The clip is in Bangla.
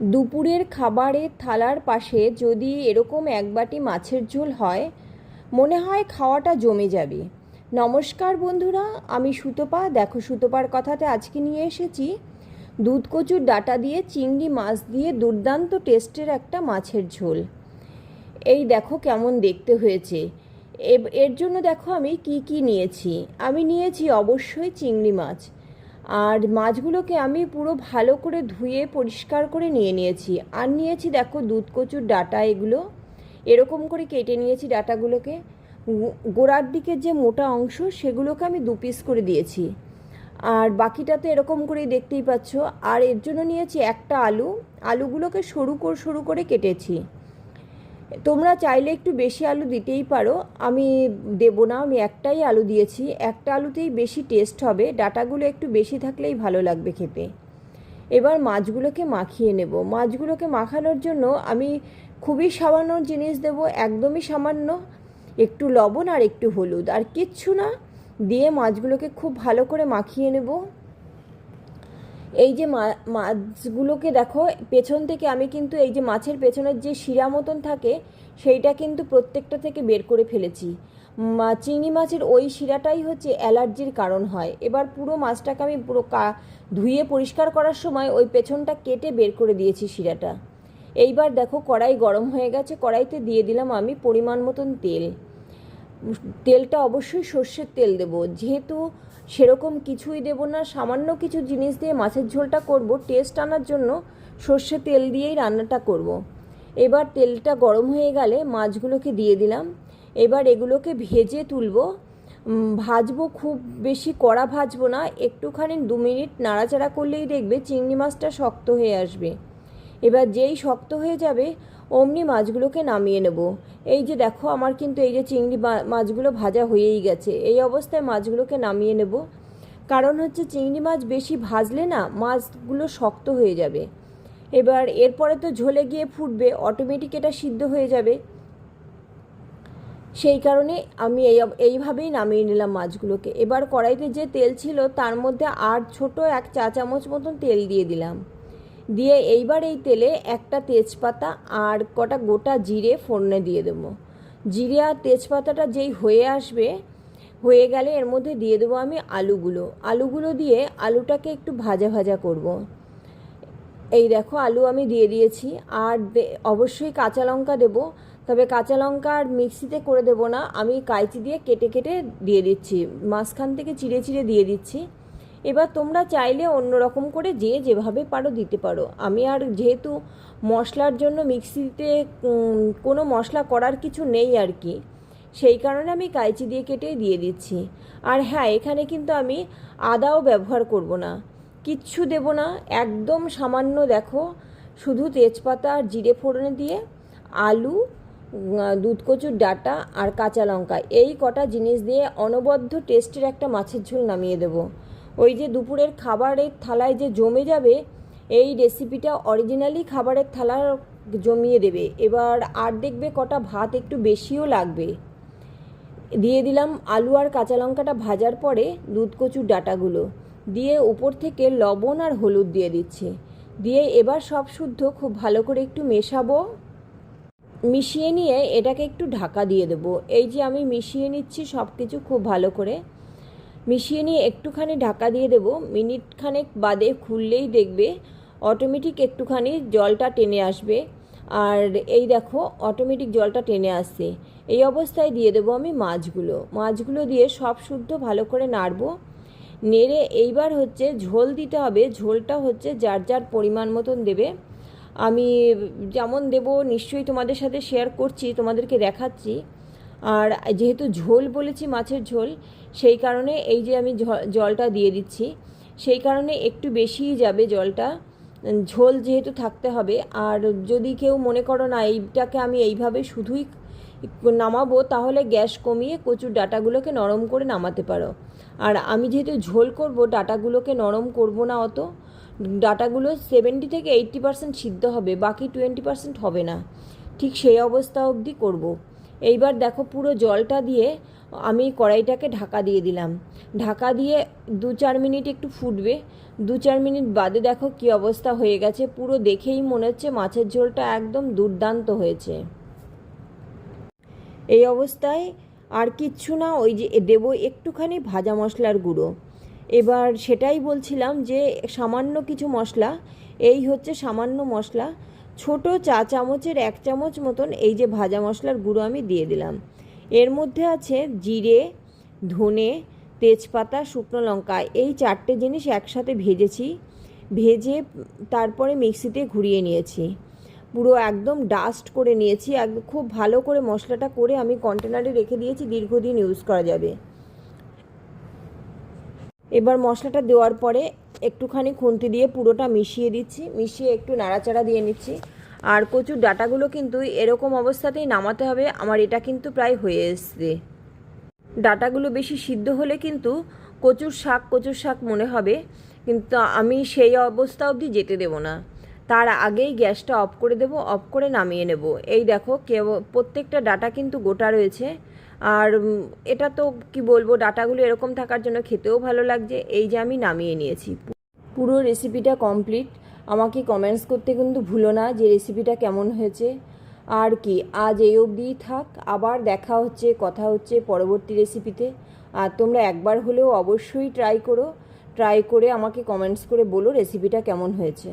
দুপুরের খাবারের থালার পাশে যদি এরকম এক বাটি মাছের ঝোল হয়, মনে হয় খাওয়াটা জমে যাবে। নমস্কার বন্ধুরা, আমি সুতপা। দেখো, সুতপার কথাতে আজকে নিয়ে এসেছি দুধ কচুর ডাটা দিয়ে চিংড়ি মাছ দিয়ে দুর্দান্ত টেস্টের একটা মাছের ঝোল। এই দেখো কেমন দেখতে হয়েছে। এর জন্য দেখো আমি কি কি নিয়েছি। আমি নিয়েছি অবশ্যই চিংড়ি মাছ। আর মাছগুলোকে আমি পুরো ভালো করে ধুয়ে পরিষ্কার করে নিয়ে নিয়েছি। আর নিয়েছি দেখো দুধ, কচুর ডাটা এগুলো। এরকম করে কেটে নিয়েছি ডাটাগুলোকে। গোড়ার দিকের যে মোটা অংশ সেগুলোকে আমি দু পিস করে দিয়েছি। আর বাকিটা তো এরকম করেই দেখতেই পাচ্ছ। আর এর জন্য নিয়েছি একটা আলু। আলুগুলোকে সরু করে সরু করে কেটেছি। তোমরা চাইলে একটু বেশি আলু দিতেই পারো। আমি দেবো না, আমি একটাই আলু দিয়েছি। একটা আলুতেই বেশি টেস্ট হবে। ডাটাগুলো একটু বেশি থাকলেই ভালো লাগবে খেতে। এবার মাছগুলোকে মাখিয়ে নেব। মাছগুলোকে মাখানোর জন্য আমি খুবই সামান্য জিনিস দেব, একদমই সামান্য। একটু লবণ আর একটু হলুদ। আর কিচ্ছু না, দিয়ে মাছগুলোকে খুব ভালো করে মাখিয়ে নেব। এই যে মাছগুলোকে দেখো, পেছন থেকে আমি কিন্তু এই যে মাছের পেছনের যে শিরা মতন থাকে, সেইটা কিন্তু প্রত্যেকটা থেকে বের করে ফেলেছি। চিংড়ি মাছের ওই শিরাটাই হচ্ছে অ্যালার্জির কারণ হয়। এবার পুরো মাছটাকে আমি পুরো ধুয়ে পরিষ্কার করার সময় ওই পেছনটা কেটে বের করে দিয়েছি শিরাটা। এইবার দেখো, কড়াই গরম হয়ে গেছে, কড়াইতে দিয়ে দিলাম আমি পরিমাণ মতন তেল। তেলটা অবশ্যই সর্ষের তেল দেব। যেহেতু সেরকম কিছুই দেব না, সামান্য কিছু জিনিস দিয়ে মাছের ঝোলটা করব টেস্ট আনার জন্য সর্ষে তেল দিয়েই রান্নাটা করব। এবার তেলটা গরম হয়ে গেলে মাছগুলোকে দিয়ে দিলাম। এবার এগুলোকে ভেজে তুলব। ভাজবো খুব বেশি কড়া ভাজবো না, একটুখানি দু মিনিট নাড়াচাড়া করলেই দেখবে চিংড়ি মাছটা শক্ত হয়ে আসবে। এবার যেই শক্ত হয়ে যাবে, অমনি মাছগুলোকে নামিয়ে নেব। এই যে দেখো, আমার কিন্তু এই যে চিংড়ি মাছগুলো ভাজা হয়েই গেছে। এই অবস্থায় মাছগুলোকে নামিয়ে নেব। কারণ হচ্ছে চিংড়ি মাছ বেশি ভাজলে না, মাছগুলো শক্ত হয়ে যাবে। এবার এরপরে তো ঝোলে গিয়ে ফুটবে অটোমেটিক এটা সিদ্ধ হয়ে যাবে। সেই কারণে আমি এই এইভাবেই নামিয়ে নিলাম মাছগুলোকে। এবার কড়াইতে যে তেল ছিল, তার মধ্যে আর ছোট এক চা চামচ মতন তেল দিয়ে দিলাম। দিয়ে এইবার এই তেলে একটা তেজপাতা আর কটা গোটা জিরে ফোড়নে দিয়ে দেবো। জিরে আর তেজপাতাটা যেই হয়ে আসবে, হয়ে গেলে এর মধ্যে দিয়ে দেবো আমি আলুগুলো। আলুগুলো দিয়ে আলুটাকে একটু ভাজা ভাজা করব। এই দেখো, আলু আমি দিয়ে দিয়েছি। আর অবশ্যই কাঁচা লঙ্কা দেবো। তবে কাঁচা লঙ্কা আর মিক্সিতে করে দেবো না। আমি কাইচি দিয়ে কেটে কেটে দিয়ে দিচ্ছি। মাঝখান থেকে চিড়ে চিড়ে দিয়ে দিচ্ছি। এবার তোমরা চাইলে অন্য রকম করে যে যেভাবে পারো দিতে পারো। আমি আর যেহেতু মশলার জন্য মিক্সিতে কোনো মশলা করার কিছু নেই আর কি সেই কারণে আমি কাইচি দিয়ে কেটেই দিয়ে দিচ্ছি। আর হ্যাঁ এখানে কিন্তু আমি আদাও ব্যবহার করব না কিচ্ছু দেব না একদম সামান্য দেখো শুধু তেজপাতা আর জিরে ফোড়নে দিয়ে আলু উম, দুধ কচুর ডাটা আর কাঁচা লঙ্কা এই কটা জিনিস দিয়ে অনবদ্য টেস্টের একটা মাছের ঝোল নামিয়ে দেবো। ওই যে দুপুরের খাবারের থালায় যে জমে যাবে, এই রেসিপিটা অরিজিনালি খাবারের থালা জমিয়ে দেবে। এবার আর দেখবে কটা ভাত একটু বেশিও লাগবে। দিয়ে দিলাম আলু আর কাঁচা লঙ্কাটা ভাজার পরে দুধ কচুর ডাটাগুলো। দিয়ে উপর থেকে লবণ আর হলুদ দিয়ে দিচ্ছি। দিয়ে এবার সব শুদ্ধ খুব ভালো করে একটু মেশাবো। মিশিয়ে নিয়ে এটাকে একটু ঢাকা দিয়ে দেবো। এই যে আমি মিশিয়ে নিচ্ছি সব কিছু খুব ভালো করে। মিশিয়ে নিয়ে একটুখানি ঢাকা দিয়ে দেবো। মিনিট খানেক বাদে খুললেই দেখবে অটোমেটিক একটুখানি জলটা টেনে আসবে। আর এই দেখো অটোমেটিক জলটা টেনে আসছে। এই অবস্থায় দিয়ে দেবো আমি মাছগুলো। মাছগুলো দিয়ে সব শুদ্ধ ভালো করে নাড়বো। নেড়ে এইবার হচ্ছে ঝোল দিতে হবে। ঝোলটা হচ্ছে যার যার পরিমাণ মতন দেবে। আমি যেমন দেব, নিশ্চয়ই তোমাদের সাথে শেয়ার করছি, তোমাদেরকে দেখাচ্ছি। আর যেহেতু ঝোল বলেছি, মাছের ঝোল, সেই কারণে এই যে আমি জলটা দিয়ে দিচ্ছি, সেই কারণে একটু বেশিই যাবে জলটা। ঝোল যেহেতু থাকতে হবে, আর যদি কেউ মনে করো না, এইটাকে আমি এইভাবে শুধুই নামাবো, তাহলে গ্যাস কমিয়ে কচুর ডাটাগুলোকে নরম করে নামাতে পারো। আর আমি যেহেতু ঝোল করব, ডাটাগুলোকে নরম করব না অত, ডাটাগুলো সেভেন্টি থেকে এইট্টি পার্সেন্ট সিদ্ধ হবে, বাকি টোয়েন্টি পার্সেন্ট হবে না। ঠিক সেই অবস্থা অবধি করব। এইবার দেখো পুরো জলটা দিয়ে আমি কড়াইটাকে ঢাকা দিয়ে দিলাম। ঢাকা দিয়ে দু চার মিনিট একটু ফুটবে। দু চার মিনিট বাদে দেখো কি অবস্থা হয়ে গেছে। পুরো দেখেই মনে হচ্ছে মাছের ঝোলটা একদম দুর্দান্ত হয়েছে। এই অবস্থায় আর কিচ্ছু না, ওই যে দেব একটুখানি ভাজা মশলার গুঁড়ো। এবার সেটাই বলছিলাম যে সামান্য কিছু মশলা, এই হচ্ছে সামান্য মশলা। ছোট চা চামচের এক চামচ মতন এই যে ভাজা মশলার গুঁড়ো আমি দিয়ে দিলাম। এর মধ্যে আছে জিরে, ধনে, তেজপাতা, শুকনো লঙ্কা। এই চারটে জিনিস একসাথে ভেজেছি। ভেজে তারপরে মিক্সিতে ঘুরিয়ে নিয়েছি। পুরো একদম ডাস্ট করে নিয়েছি। খুব ভালো করে মশলাটা করে আমি কন্টেনারে রেখে দিয়েছি। দীর্ঘদিন ইউজ করা যাবে। এবার মশলাটা দেওয়ার পরে একটুখানি খুন্তি দিয়ে পুরোটা মিশিয়ে দিচ্ছি, মিশিয়ে একটু নাড়াচাড়া দিয়ে নিচ্ছি। আর কচুর ডাটাগুলো কিন্তু এরকম অবস্থাতেই নামাতে হবে, আমার এটা কিন্তু প্রায় হয়ে এসছে। ডাটাগুলো বেশি সিদ্ধ হলে কিন্তু কচুর শাক কচুর শাক মনে হবে, কিন্তু আমি সেই অবস্থা অবধি যেতে দেব না। তার আগেই গ্যাসটা অফ করে দেব, অফ করে নামিয়ে নেব। এই দেখো, কেউ, প্রত্যেকটা ডাটা কিন্তু গোটা রয়েছে। আর এটা তো কি বলব, ডাটাগুলো এরকম থাকার জন্য খেতেও ভালো লাগছে। এই যে আমি নামিয়ে নিয়েছি। পুরো রেসিপিটা কমপ্লিট আমাকে কমেন্টস করতে কিন্তু ভুলো না যে রেসিপিটা কেমন হয়েছে। আর কি, আজ এই অবধিই থাক। আবার দেখা হচ্ছে, কথা হচ্ছে পরবর্তী রেসিপিতে আর তোমরা একবার হলেও অবশ্যই ট্রাই করো। ট্রাই করে আমাকে কমেন্টস করে বলো রেসিপিটা কেমন হয়েছে।